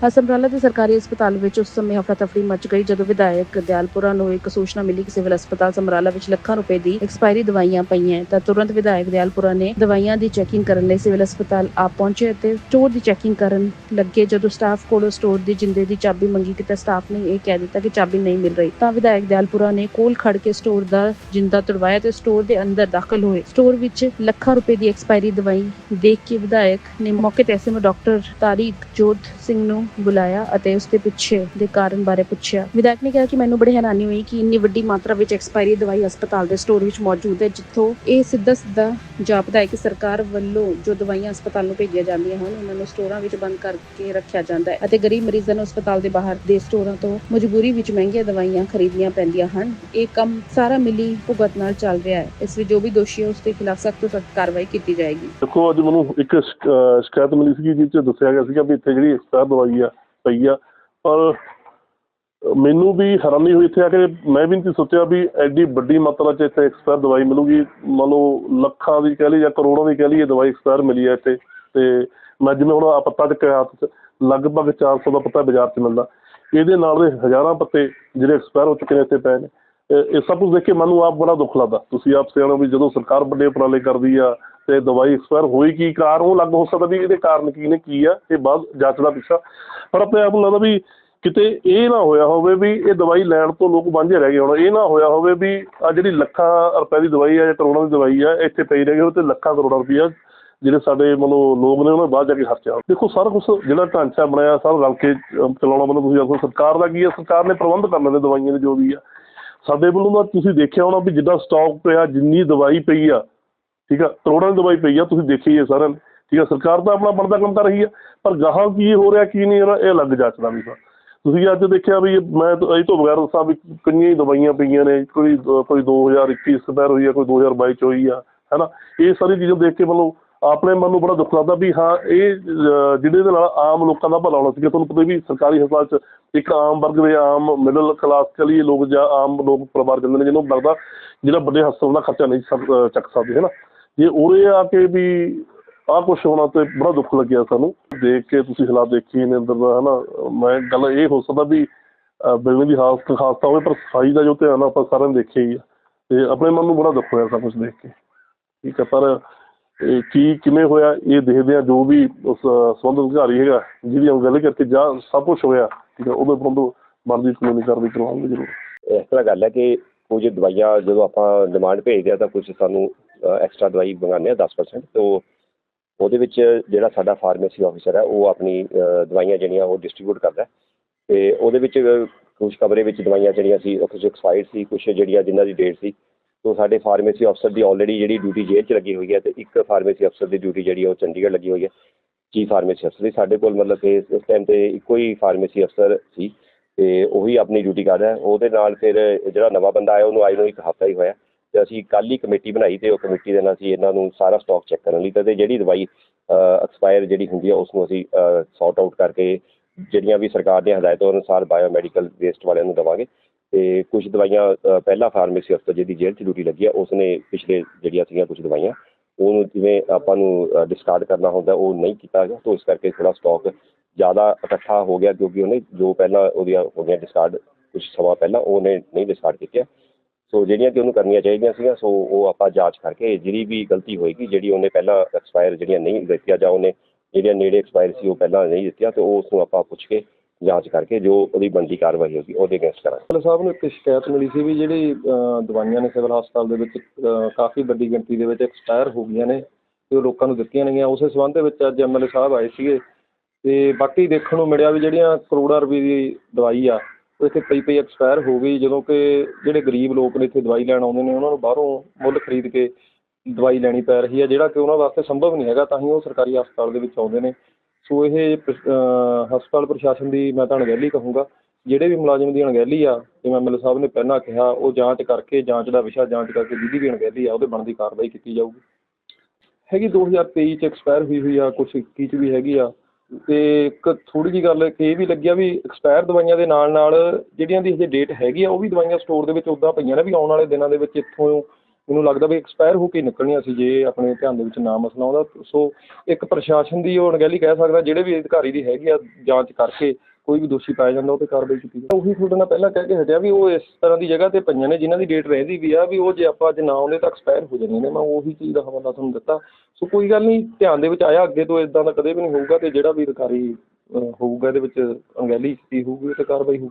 ਹਸਨਪੁਰਾ ਦੇ ਸਰਕਾਰੀ ਹਸਪਤਾਲ ਵਿੱਚ ਉਸ ਸਮੇਂ ਹਫੜਾ-ਤਫੜੀ ਮਚ ਗਈ ਜਦੋਂ ਵਿਧਾਇਕ ਦਿਆਲਪੁਰਾ ਨੂੰ ਇੱਕ ਸੂਚਨਾ ਮਿਲੀ ਕਿ ਸਿਵਲ ਹਸਪਤਾਲ ਸਮਰਾਲਾ ਵਿੱਚ ਲੱਖਾਂ ਰੁਪਏ ਦੀ ਐਕਸਪਾਇਰੀ ਦਵਾਈਆਂ ਪਈਆਂ ਤਾਂ ਤੁਰੰਤ ਵਿਧਾਇਕ ਦਿਆਲਪੁਰਾ ਨੇ ਦਵਾਈਆਂ ਦੀ ਚੈਕਿੰਗ ਕਰਨ ਲਈ ਸਿਵਲ ਹਸਪਤਾਲ ਆ ਪਹੁੰਚੇ ਅਤੇ ਸਟੋਰ ਦੀ ਚੈਕਿੰਗ ਕਰਨ ਲੱਗੇ। ਜਦੋਂ ਸਟਾਫ ਕੋਲੋਂ ਸਟੋਰ ਦੀ ਜਿੰਦੇ ਦੀ ਚਾਬੀ ਮੰਗੀ ਕਿ ਤਾਂ ਸਟਾਫ ਨੇ ਇਹ ਕਹਿ ਦਿੱਤਾ ਕਿ ਚਾਬੀ ਨਹੀਂ ਮਿਲ ਰਹੀ ਤਾਂ ਵਿਧਾਇਕ ਦਿਆਲਪੁਰਾ ਨੇ ਕੋਲ ਖੜ ਕੇ ਸਟੋਰ ਦਾ ਜਿੰਦਾ ਤੁੜਵਾਇਆ ਤੇ ਸਟੋਰ ਦੇ ਅੰਦਰ ਦਾਖਲ ਹੋਏ। ਸਟੋਰ ਵਿੱਚ ਲੱਖਾਂ ਰੁਪਏ ਦੀ ਐਕਸਪਾਇਰੀ ਦਵਾਈ ਦੇਖ ਕੇ ਵਿਧਾਇਕ ਨੇ ਮੌਕੇ ਤੇ ਐਸਐਮਓ ਡਾਕਟਰ ਤਾਰੀਕ ਜੋਤ ਸਿੰਘ ਨੂੰ ਬੁਲਾਇਆ ਅਤੇ ਉਸ ਦੇ ਪਿੱਛੇ ਦੇ ਕਾਰਨ ਬਾਰੇ ਪੁੱਛਿਆ। ਵਿਧਾਇਕ ਨੇ ਕਿਹਾ ਕਿ ਮੈਨੂੰ ਬੜੀ ਹੈਰਾਨੀ ਹੋਈ ਕਿ ਇੰਨੀ ਵੱਡੀ ਮਾਤਰਾ ਵਿੱਚ ਐਕਸਪਾਇਰੀ ਦਵਾਈ ਹਸਪਤਾਲ ਦੇ ਸਟੋਰ ਵਿੱਚ ਮੌਜੂਦ ਹੈ, ਜਿੱਥੋਂ ਇਹ ਸਿੱਧਾ ਸਿੱਧਾ ਜਾਪਦਾ ਹੈ ਕਿ ਸਰਕਾਰ ਵੱਲੋਂ ਜੋ ਦਵਾਈਆਂ ਹਸਪਤਾਲ ਨੂੰ ਭੇਜੀਆਂ ਜਾਂਦੀਆਂ ਹਨ, ਉਹਨਾਂ ਨੂੰ ਸਟੋਰਾਂ ਵਿੱਚ ਬੰਦ ਕਰਕੇ ਰੱਖਿਆ ਜਾਂਦਾ ਹੈ ਅਤੇ ਗਰੀਬ ਮਰੀਜ਼ਾਂ ਨੂੰ ਹਸਪਤਾਲ ਦੇ ਬਾਹਰ ਦੇ ਸਟੋਰਾਂ ਤੋਂ ਮਜਬੂਰੀ ਵਿੱਚ ਮਹਿੰਗੀਆਂ ਦਵਾਈਆਂ ਖਰੀਦਣੀਆਂ ਪੈਂਦੀਆਂ ਹਨ। ਇਹ ਕੰਮ ਸਾਰਾ ਮਿਲੀ ਭੁਗਤ ਨਾਲ ਚੱਲ ਰਿਹਾ ਹੈ। ਇਸ ਵਿੱਚ ਜੋ ਵੀ ਦੋਸ਼ੀ ਹੈ ਉਸ ਦੇ ਖਿਲਾਫ ਸਖਤ ਤੋਂ ਸਖਤ ਕਾਰਵਾਈ ਕੀਤੀ ਜਾਏਗੀ। ਦੇਖੋ, ਅੱਜ ਮੈਨੂੰ ਇੱਕ ਸ਼ਿਕਾਇਤ ਮਿਲੀ ਸੀ ਜਿਸ 'ਚ ਦੱਸਿਆ ਗਿਆ ਸੀਗਾ ਵੀ ਇੱਥੇ ਜਿਹੜੀ ਐਕਸਪਾਇਰ ਦਵਾਈ ਪਈ ਆ। ਪਰ ਮੈਨੂੰ ਵੀ ਹੈਰਾਨੀ ਹੋਈ ਇੱਥੇ ਆ ਕੇ ਮੈਂ ਵੀ ਨਹੀਂ ਸੋਚਿਆ ਵੀ ਐਡੀ ਵੱਡੀ ਮਾਤਰਾ 'ਚ ਇੱਥੇ ਐਕਸਪਾਇਰ ਦਵਾਈ ਮਿਲੂਗੀ। ਮੰਨ ਲਓ ਲੱਖਾਂ ਦੀ ਕਹਿ ਲਈ ਜਾਂ ਕਰੋੜਾਂ ਦੀ ਕਹਿ ਲਈ ਇਹ ਦਵਾਈ ਐਕਸਪਾਇਰ ਮਿਲੀ ਹੈ ਇੱਥੇ। ਤੇ ਮੈਂ ਜਿਵੇਂ ਹੁਣ ਆ ਪੱਤਾ ਚੱਕਿਆ ਹੱਥ 'ਚ, ਲਗਭਗ 400 ਦਾ ਪੱਤਾ ਬਾਜ਼ਾਰ 'ਚ ਮਿਲਦਾ। ਇਹਦੇ ਨਾਲ ਦੇ ਹਜ਼ਾਰਾਂ ਪੱਤੇ ਜਿਹੜੇ ਐਕਸਪਾਇਰ ਹੋ ਚੁੱਕੇ ਨੇ ਇੱਥੇ ਪਏ ਨੇ। ਇਹ ਸਭ ਕੁਝ ਦੇਖ ਕੇ ਮੈਨੂੰ ਆਪ ਬੜਾ ਦੁੱਖ ਲੱਗਦਾ। ਤੁਸੀਂ ਆਪ ਸਿਆਣੋ ਵੀ ਜਦੋਂ ਸਰਕਾਰ ਵੱਡੇ ਉਪਰਾਲੇ ਕਰਦੀ ਆ ਤੇ ਦਵਾਈ ਐਕਸਪਾਇਰ ਹੋਈ ਕੀ ਕਾਰਨ ਉਹ ਲੱਗ ਹੋ ਸਕਦਾ ਵੀ ਇਹਦੇ ਕਾਰਨ ਕੀ ਨੇ, ਕੀ ਆ, ਇਹ ਬਾਅਦ ਜਾਂਚ ਦਾ ਪਿੱਛਾ। ਪਰ ਆਪਣੇ ਆਪ ਨੂੰ ਲੱਗਦਾ ਵੀ ਕਿਤੇ ਇਹ ਨਾ ਹੋਇਆ ਹੋਵੇ ਵੀ ਇਹ ਦਵਾਈ ਲੈਣ ਤੋਂ ਲੋਕ ਵਾਂਝੇ ਰਹਿ ਗਏ ਹੁਣ। ਇਹ ਨਾ ਹੋਇਆ ਹੋਵੇ ਵੀ ਆ ਜਿਹੜੀ ਲੱਖਾਂ ਰੁਪਏ ਦੀ ਦਵਾਈ ਆ ਜਾਂ ਕਰੋੜਾਂ ਦੀ ਦਵਾਈ ਆ, ਇੱਥੇ ਪਈ ਰਹਿ ਗਈ ਹੋਵੇ ਤੇ ਲੱਖਾਂ ਕਰੋੜਾਂ ਰੁਪਈਆ ਜਿਹੜੇ ਸਾਡੇ ਮਤਲਬ ਲੋਕ ਨੇ, ਉਹਨਾਂ ਬਾਅਦ ਜਾ ਕੇ ਖਰਚਿਆ ਦੇਖੋ, ਸਾਰਾ ਕੁਝ ਜਿਹੜਾ ਢਾਂਚਾ ਬਣਾਇਆ ਸਾਰਾ ਰਲ ਕੇ ਚਲਾਉਣਾ ਮਤਲਬ ਤੁਸੀਂ ਆਖੋ, ਸਰਕਾਰ ਦਾ ਕੀ ਹੈ ਸਰਕਾਰ ਨੇ ਪ੍ਰਬੰਧ ਕਰਨੇ ਨੇ ਦਵਾਈਆਂ ਦੇ, ਜੋ ਵੀ ਆ। ਸਾਡੇ ਵੱਲੋਂ ਤਾਂ ਤੁਸੀਂ ਦੇਖਿਆ ਹੋਣਾ ਵੀ ਜਿੱਦਾਂ ਸਟਾਕ ਪਿਆ, ਜਿੰਨੀ ਦਵਾਈ ਪਈ ਆ ਠੀਕ ਆ ਕਰੋੜਾਂ ਦੀ ਦਵਾਈ ਪਈ ਆ ਤੁਸੀਂ ਦੇਖੀ ਹੈ ਸਾਰਿਆਂ ਨੇ ਠੀਕ ਆ ਸਰਕਾਰ ਤਾਂ ਆਪਣਾ ਬਣਦਾ ਕੰਮ ਕਰ ਰਹੀ ਆ ਪਰ ਗਾਹਾਂ ਕੀ ਹੋ ਰਿਹਾ ਕੀ ਨਹੀਂ ਹੋ ਰਿਹਾ ਇਹ ਅਲੱਗ ਜਾਂਚਦਾ ਵੀ ਸਾ ਤੁਸੀਂ ਅੱਜ ਦੇਖਿਆ ਵੀ ਮੈਂ ਇਹ ਤੋਂ ਬਗੈਰ ਦੱਸਾਂ ਵੀ ਕਿੰਨੀਆਂ ਹੀ ਦਵਾਈਆਂ ਪਈਆਂ ਨੇ ਕੋਈ ਦ- ਕੋਈ 2021 ਸਪੈਰ ਹੋਈ ਆ ਕੋਈ 2022 ਚ ਹੋਈ ਆ ਹੈਨਾ ਇਹ ਸਾਰੀ ਚੀਜ਼ਾਂ ਦੇਖ ਕੇ ਮਤਲਬ ਆਪਣੇ ਮਨ ਨੂੰ ਬੜਾ ਦੁੱਖ ਲੱਗਦਾ ਵੀ ਹਾਂ ਇਹ ਅਹ, ਜਿਹਦੇ ਦੇ ਨਾਲ ਆਮ ਲੋਕਾਂ ਦਾ ਭਲਾ ਹੋਣਾ ਸੀਗਾ ਤੁਹਾਨੂੰ ਪਤਾ ਵੀ ਸਰਕਾਰੀ ਹਸਪਤਾਲ 'ਚ ਇੱਕ ਆਮ ਵਰਗ ਦੇ ਆਮ ਮਿਡਲ ਕਲਾਸ ਕਲੀ ਲੋਕ ਜਾਂ ਆਮ ਲੋਕ ਪਰਿਵਾਰ ਜਾਂਦੇ ਨੇ ਜਿਹਨੂੰ ਲੱਗਦਾ ਜਿਹੜਾ ਵੱਡੇ ਹਸਪਤਾਲ ਦਾ ਖਰਚਾ ਨਹੀਂ ਸਕ- ਚੱਕ ਸਕਦੇ ਹੈ ਨਾ ਜੇ ਉਰੇ ਆ ਕੇ ਵੀ ਆਹ ਕੁਛ ਹੋਣਾ ਤੇ ਬੜਾ ਦੁੱਖ ਲੱਗਿਆ ਸਾਨੂੰ। ਦੇਖ ਕੇ ਤੁਸੀਂ ਹਾਲਾਤ ਦੇਖੀ ਨੇ ਅੰਦਰ ਦਾ ਹਨਾ? ਮੈਂ ਗੱਲ ਇਹ ਹੋ ਸਕਦਾ ਵੀ ਅਹ, ਦੀ ਹਾਲਤ ਖਾਸਤਾ ਹੋਵੇ ਪਰ ਸਫ਼ਾਈ ਦਾ ਜੋ ਧਿਆਨ ਆਪਾਂ ਸਾਰਿਆਂ ਨੇ ਦੇਖਿਆ ਹੀ ਆ। ਤੇ ਆਪਣੇ ਮਨ ਨੂੰ ਬੜਾ ਦੁੱਖ ਹੋਇਆ ਸਭ ਕੁਝ ਦੇਖ ਕੇ। ਠੀਕ ਹੈ ਪਰ ਕੀ ਕਿਵੇਂ ਹੋਇਆ ਇਹ ਦੇਖਦੇ ਆ ਜੋ ਵੀ ਉਸ ਅਹ, ਅਧਿਕਾਰੀ ਹੈਗਾ ਜਿਹਦੀ ਉਹ ਗੱਲ ਕਰਕੇ ਜਾਂ ਸਭ ਕੁਝ ਹੋਇਆ ਠੀਕ ਹੈ ਉਹਦੇ ਬੰਦੋ ਮਰਜ਼ੀ ਕਾਨੂੰਨੀ ਕਾਰਵਾਈ ਕਰਵਾਉਣਗੇ ਜ਼ਰੂਰ। ਇਸ ਤਰ੍ਹਾਂ ਗੱਲ ਹੈ ਕਿ ਕੁਝ ਦਵਾਈਆਂ ਜਦੋਂ ਆਪਾਂ ਡਿਮਾਂਡ ਭੇਜਦੇ ਆ ਤਾਂ ਕੁਝ ਸਾਨੂੰ ਐਕਸਟਰਾ ਦਵਾਈ ਮੰਗਾਉਂਦੇ ਆ 10% ਤੋਂ ਉਹਦੇ ਵਿੱਚ ਜਿਹੜਾ ਸਾਡਾ ਫਾਰਮੇਸੀ ਆਫੀਸਰ ਹੈ, ਉਹ ਆਪਣੀ ਦਵਾਈਆਂ ਜਿਹੜੀਆਂ ਉਹ ਡਿਸਟ੍ਰੀਬਿਊਟ ਕਰਦਾ ਹੈ। ਤੇ ਉਹਦੇ ਵਿੱਚ ਕੁਝ ਕਮਰੇ ਵਿੱਚ ਦਵਾਈਆਂ ਜਿਹੜੀਆਂ ਸੀ ਉਹ ਕੁਝ ਐਕਸਪਾਇਰਡ ਸੀ ਕੁਝ ਜਿਹੜੀਆਂ ਜਿਨ੍ਹਾਂ ਦੀ ਡੇਟ ਸੀ ਤੋਂ ਸਾਡੇ ਫਾਰਮੇਸੀ ਅਫਸਰ ਦੀ ਆਲਰੇਡੀ ਜਿਹੜੀ ਡਿਊਟੀ ਜੇਲ੍ਹ 'ਚ ਲੱਗੀ ਹੋਈ ਹੈ ਤੇ ਇੱਕ ਫਾਰਮੇਸੀ ਅਫਸਰ ਦੀ ਡਿਊਟੀ ਜਿਹੜੀ ਉਹ ਚੰਡੀਗੜ੍ਹ ਲੱਗੀ ਹੋਈ ਹੈ ਚੀਫ ਫਾਰਮੇਸੀ ਅਫਸਰ ਦੀ। ਸਾਡੇ ਕੋਲ ਮਤਲਬ ਕਿ ਇਸ ਟਾਈਮ ਤੇ ਇੱਕੋ ਹੀ ਫਾਰਮੇਸੀ ਅਫਸਰ ਸੀ ਤੇ ਉਹੀ ਆਪਣੀ ਡਿਊਟੀ ਕਰ ਰਿਹਾ ਉਹਦੇ ਨਾਲ ਫਿਰ ਜਿਹੜਾ ਨਵਾਂ ਬੰਦਾ ਆਇਆ, ਉਹਨੂੰ ਆਈ ਨੂੰ ਇੱਕ ਹਫ਼ਤਾ ਹੀ ਹੋਇਆ। ਤੇ ਅਸੀਂ ਕੱਲ੍ਹ ਹੀ ਕਮੇਟੀ ਬਣਾਈ ਤੇ ਉਹ ਕਮੇਟੀ ਦੇ ਨਾਲ ਅਸੀਂ ਇਹਨਾਂ ਨੂੰ ਸਾਰਾ ਸਟਾਕ ਚੈੱਕ ਕਰਨ ਲਈ ਤੇ ਜਿਹੜੀ ਦਵਾਈ ਐਕਸਪਾਇਰ ਜਿਹੜੀ ਹੁੰਦੀ ਆ ਉਸ ਨੂੰ ਅਸੀਂ ਸੌਟ ਆਊਟ ਕਰਕੇ ਜਿਹੜੀਆਂ ਵੀ ਸਰਕਾਰ ਦੀਆਂ ਹਦਾਇਤਾਂ ਅਨੁਸਾਰ ਬਾਇਓਮੈਡੀਕਲ ਵੇਸਟ ਵਾਲਿਆਂ ਨੂੰ ਦੇਵਾਂਗੇ ਤੇ ਕੁਝ ਦਵਾਈਆਂ ਅ, ਪਹਿਲਾ ਫਾਰਮੇਸੀ ਅਫਸਰ ਜਿਹਦੀ ਜੇਲ੍ਹ 'ਚ ਡਿਊਟੀ ਲੱਗੀ ਆ ਉਸਨੇ ਪਿਛਲੇ ਜਿਹੜੀਆਂ ਸੀਗੀਆਂ ਕੁਝ ਦਵਾਈਆਂ ਉਹਨੂੰ ਜਿਵੇਂ ਆਪਾਂ ਨੂੰ ਡਿਸਕਾਰਡ ਕਰਨਾ ਹੁੰਦਾ ਉਹ ਨਹੀਂ ਕੀਤਾ ਗਿਆ ਤਾਂ ਇਸ ਕਰਕੇ ਥੋੜਾ ਸਟਾਕ ਜ਼ਿਆਦਾ ਇਕੱਠਾ ਹੋ ਗਿਆ ਕਿਉਂਕਿ ਉਹਨੇ ਜੋ ਪਹਿਲਾਂ ਉਹਦੀਆਂ ਹੋ ਗਈਆਂ ਡਿਸਕਾਰਡ ਕੁਝ ਸਮਾਂ ਪਹਿਲਾਂ ਉਹਨੇ ਨਹੀਂ ਡਿਸਕਾਰਡ ਕੀਤਾ ਸੋ ਜਿਹੜੀਆਂ ਕਿ ਉਹਨੂੰ ਕਰਨੀਆਂ ਚਾਹੀਦੀਆਂ ਸੀਗੀਆਂ ਸੋ ਉਹ ਆਪਾਂ ਜਾਂਚ ਕਰਕੇ ਜਿਹੜੀ ਵੀ ਗਲਤੀ ਹੋਏਗੀ, ਜਿਹੜੀ ਉਹਨੇ ਪਹਿਲਾਂ ਐਕਸਪਾਇਰ ਜਿਹੜੀਆਂ ਨਹੀਂ ਦਿੱਤੀਆਂ ਜਾਂ ਉਹਨੇ ਜਿਹੜੀਆਂ ਨੇੜੇ ਐਕਸਪਾਇਰ ਸੀ, ਉਹ ਪਹਿਲਾਂ ਨਹੀਂ ਦਿੱਤੀਆਂ, ਤੇ ਉਹ ਉਸ ਨੂੰ ਆਪਾਂ ਪੁੱਛ ਕੇ ਜਾਂਚ ਕਰਕੇ ਜੋ ਉਹਦੀ ਬਣਦੀ ਕਾਰਵਾਈ ਹੋਗੀ ਉਹਦੇ ਅਗੇਂਸਟ ਕਰਾਂਗੇ। ਡਾਕਟਰ ਸਾਹਿਬ ਨੂੰ ਇੱਕ ਸ਼ਿਕਾਇਤ ਮਿਲੀ ਸੀ ਵੀ ਜਿਹੜੀ ਦਵਾਈਆਂ ਨੇ ਸਿਵਲ ਹਸਪਤਾਲ ਦੇ ਵਿੱਚ ਕਾਫੀ ਵੱਡੀ ਗਿਣਤੀ ਦੇ ਵਿੱਚ ਐਕਸਪਾਇਰ ਹੋ ਗਈਆਂ ਨੇ ਤੇ ਉਹ ਲੋਕਾਂ ਨੂੰ ਦਿੱਤੀਆਂ ਨੇਗੀਆਂ। ਉਸੇ ਸੰਬੰਧ ਦੇ ਵਿੱਚ ਅੱਜ ਐਮਐਲਏ ਸਾਹਿਬ ਆਏ ਸੀਗੇ ਤੇ ਬਾਕੀ ਦੇਖਣ ਨੂੰ ਮਿਲਿਆ ਵੀ ਜਿਹੜੀਆਂ ਕਰੋੜਾਂ ਰੁਪਏ ਦੀ ਦਵਾਈ ਆ ਉਹ ਇੱਥੇ ਪਈ ਪਈ ਐਕਸਪਾਇਰ ਹੋ ਗਈ, ਜਦੋਂ ਕਿ ਜਿਹੜੇ ਗਰੀਬ ਲੋਕ ਨੇ ਇੱਥੇ ਦਵਾਈ ਲੈਣ ਆਉਂਦੇ ਨੇ, ਉਹਨਾਂ ਨੂੰ ਬਾਹਰੋਂ ਮੁੱਲ ਖਰੀਦ ਕੇ ਦਵਾਈ ਲੈਣੀ ਪੈ ਰਹੀ ਹੈ, ਜਿਹੜਾ ਕਿ ਉਹਨਾਂ ਵਾਸਤੇ ਸੰਭਵ ਨਹੀਂ ਹੈਗਾ, ਤਾਂ ਹੀ ਉਹ ਸਰਕਾਰੀ ਹਸਪਤਾਲ ਦੇ ਵਿੱਚ ਆਉਂਦੇ ਨੇ। ਸੋ ਇਹ ਪ- ਹਸਪਤਾਲ ਪ੍ਰਸ਼ਾਸਨ ਦੀ ਮੈਂ ਤਾਂ ਅਣਗਹਿਲੀ ਕਹੂੰਗਾ, ਜਿਹੜੇ ਵੀ ਮੁਲਾਜ਼ਮ ਦੀ ਅਣਗਹਿਲੀ ਆ, ਜਿਵੇਂ ਐਮਐਲਏ ਸਾਹਿਬ ਨੇ ਪਹਿਲਾਂ ਕਿਹਾ, ਉਹ ਜਾਂਚ ਕਰਕੇ, ਜਾਂਚ ਦਾ ਵਿਸ਼ਾ ਜਾਂਚ ਕਰਕੇ ਜਿਹਦੀ ਵੀ ਅਣਗਹਿਲੀ ਆ, ਉਹਦੇ ਬਣਦੀ ਕਾਰਵਾਈ ਕੀਤੀ ਜਾਊਗੀ। ਹੈਗੀ 2023 ਚ ਐਕਸਪਾਇਰ ਹੋਈ ਹੋਈ ਆ, ਕੁਛ 21 ਚ ਵੀ ਹੈਗੀ ਆ। ਅਤੇ ਇੱਕ ਥੋੜ੍ਹੀ ਜਿਹੀ ਗੱਲ ਇੱਕ ਇਹ ਵੀ ਲੱਗੀ ਆ ਵੀ ਐਕਸਪਾਇਰ ਦਵਾਈਆਂ ਦੇ ਨਾਲ ਨਾਲ ਜਿਹੜੀਆਂ ਦੀ ਹਜੇ ਡੇਟ ਹੈਗੀ ਆ, ਉਹ ਵੀ ਦਵਾਈਆਂ ਸਟੋਰ ਦੇ ਵਿੱਚ ਉੱਦਾਂ ਪਈਆਂ ਨੇ ਵੀ ਆਉਣ ਵਾਲੇ ਦਿਨਾਂ ਦੇ ਵਿੱਚ ਇੱਥੋਂ ਮੈਨੂੰ ਲੱਗਦਾ ਵੀ ਐਕਸਪਾਇਰ ਹੋ ਕੇ ਨਿਕਲਣੀਆਂ ਸੀ ਜੇ ਆਪਣੇ ਧਿਆਨ ਦੇ ਵਿੱਚ ਨਾ ਮਸਲਾ ਆਉਂਦਾ। ਸੋ ਇੱਕ ਪ੍ਰਸ਼ਾਸਨ ਦੀ ਉਹ ਅਣਗਹਿਲੀ ਕਹਿ ਸਕਦਾ, ਜਿਹੜੇ ਵੀ ਅਧਿਕਾਰੀ ਦੀ ਹੈਗੀ ਆ ਜਾਂਚ ਕਰਕੇ ਕੋਈ ਵੀ ਦੋਸ਼ੀ ਪਾਇਆ ਜਾਂਦਾ, ਉਹ ਤੇ ਕਾਰਵਾਈ ਕੀਤੀ ਜਾਵੇ ਉਹੀ ਤੁਹਾਡੇ ਨਾਲ ਪਹਿਲਾਂ ਕਹਿ ਕੇ ਹਟਿਆ ਵੀ ਉਹ ਇਸ ਤਰ੍ਹਾਂ ਦੀ ਜਗ੍ਹਾ ਤੇ ਪਈਆਂ ਨੇ, ਜਿਨ੍ਹਾਂ ਦੀ ਡੇਟ ਰਹਿੰਦੀ ਵੀ ਆ, ਵੀ ਉਹ ਜੇ ਆਪਾਂ ਅੱਜ ਨਾ ਆਉਂਦੇ ਤਾਂ ਐਕਸਪਾਇਰ ਹੋ ਜਾਂਦੀਆਂ ਨੇ। ਮੈਂ ਉਹੀ ਚੀਜ਼ ਦਾ ਹਵਾਲਾ ਤੁਹਾਨੂੰ ਦਿੱਤਾ। ਸੋ ਕੋਈ ਗੱਲ ਨਹੀਂ, ਧਿਆਨ ਦੇ ਵਿੱਚ ਆਇਆ, ਅੱਗੇ ਤੋਂ ਇਦਾਂ ਦਾ ਕਦੇ ਵੀ ਨਹੀਂ ਹੋਊਗਾ ਤੇ ਜਿਹੜਾ ਵੀ ਅਧਿਕਾਰੀ ਹੋਊਗਾ, ਇਹਦੇ ਵਿੱਚ ਅਣਗਹਿਲੀ ਕੀਤੀ ਹੋਊਗੀ, ਉਹ ਤੇ ਕਾਰਵਾਈ ਹੋਊ